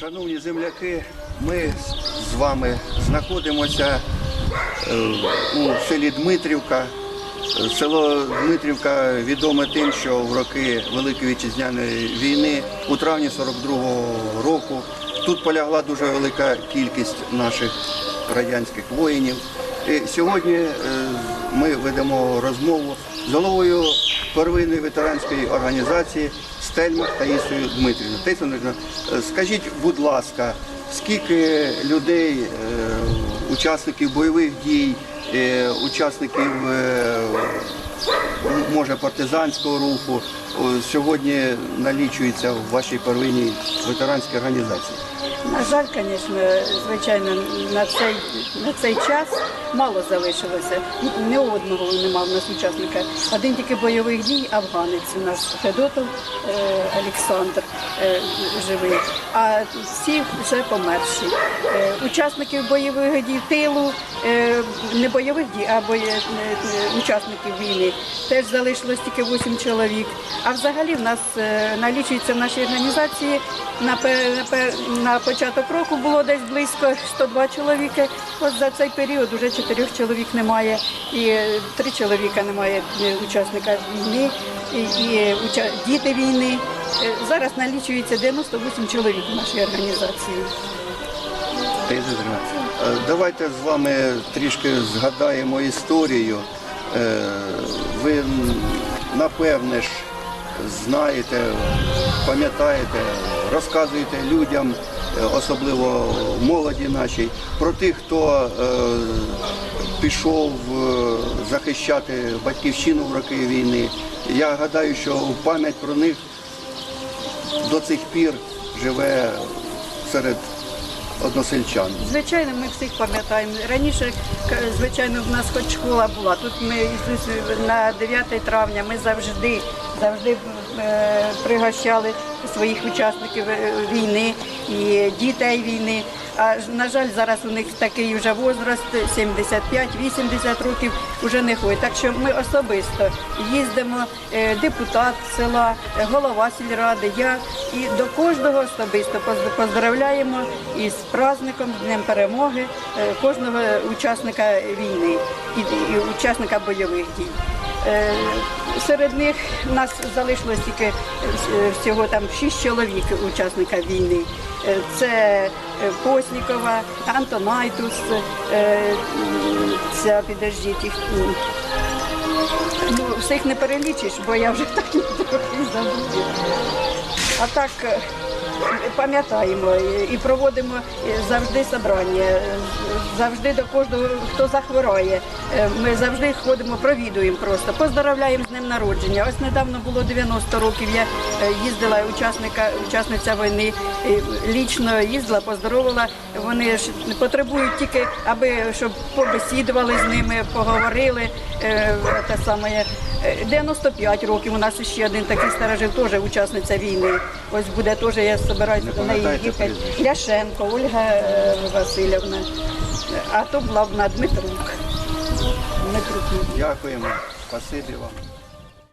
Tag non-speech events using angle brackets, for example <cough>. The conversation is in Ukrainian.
Шановні земляки, ми з вами знаходимося е, у селі Дмитрівка. Село Дмитрівка відоме тим, що в роки Великої вітчизняної війни у травні 42-го року тут полягла дуже велика кількість наших радянських воїнів. І сьогодні е, ми ведемо розмову з головою первинної ветеранської організації Стельмах Таїсою Дмитрівною. Дмитрівна, е, скажіть, будь ласка, скільки людей, е, учасників бойових дій, учасників може партизанського руху сьогодні налічується в вашій первинній ветеранській організації? На жаль, звісно, звичайно, на цей, на цей час мало залишилося. Ні одного нема в нас учасника. Один тільки бойових дій, афганець у нас Федотов е, Олександр е, живий, а всі вже померші. Е, учасників бойових дій тилу, не бойових дій, а учасників війни теж залишилось тільки 8 чоловік. А взагалі в нас налічується в нашій організації на, на, початок року було десь близько 102 чоловіки. Ось за цей період вже чотирьох чоловік немає, і три чоловіка немає е, учасника війни, і, і діти війни. Е, Зараз налічується 98 чоловік в нашій організації. Е, Давайте з вами трішки згадаємо історію. Ви напевне ж знаєте, пам'ятаєте, розказуєте людям, особливо молоді нашій, про тих, хто пішов е, захищати батьківщину в роки війни. Я гадаю, що пам'ять про них до цих пір живе серед односельчан. Звичайно, ми всіх пам'ятаємо. Раніше, звичайно, в нас хоч школа була. Тут ми на 9 травня ми завжди, завжди пригощали своїх учасників е, війни і дітей війни. А на жаль, зараз у них такий вже возраст 75-80 років вже не ходять. Так що ми особисто їздимо, е, депутат села, е, голова сільради, я і до кожного особисто поз- поздравляємо із праздником, Днем перемоги е, кожного учасника війни і учасника бойових дій. Е, Серед них нас залишилось тільки е, всього там шість чоловік учасника війни. Е, Це Поснікова, Антонайтус, е, ця підождіть їх. Ну, всіх не перелічиш, бо я вже <laughs> так трохи забула. А так пам'ятаємо і- проводимо завжди собрання, завжди до кожного, хто захворає. Е, Ми завжди ходимо, провідуємо просто, поздравляємо з днем народження. Ось недавно було 90 років. Я е, їздила учасника, учасниця війни, лічно їздила, поздоровила. Вони ж потребують тільки, аби щоб побесідували з ними, поговорили. Е, Те саме. Е, 95 років. У нас ще один такий старожил, теж учасниця війни. Ось буде теж, я збираюся до неї їхати. Ляшенко, Ольга Васильівна. А то була Дмитрук. Дмитрук. Дякуємо. Спасибі вам.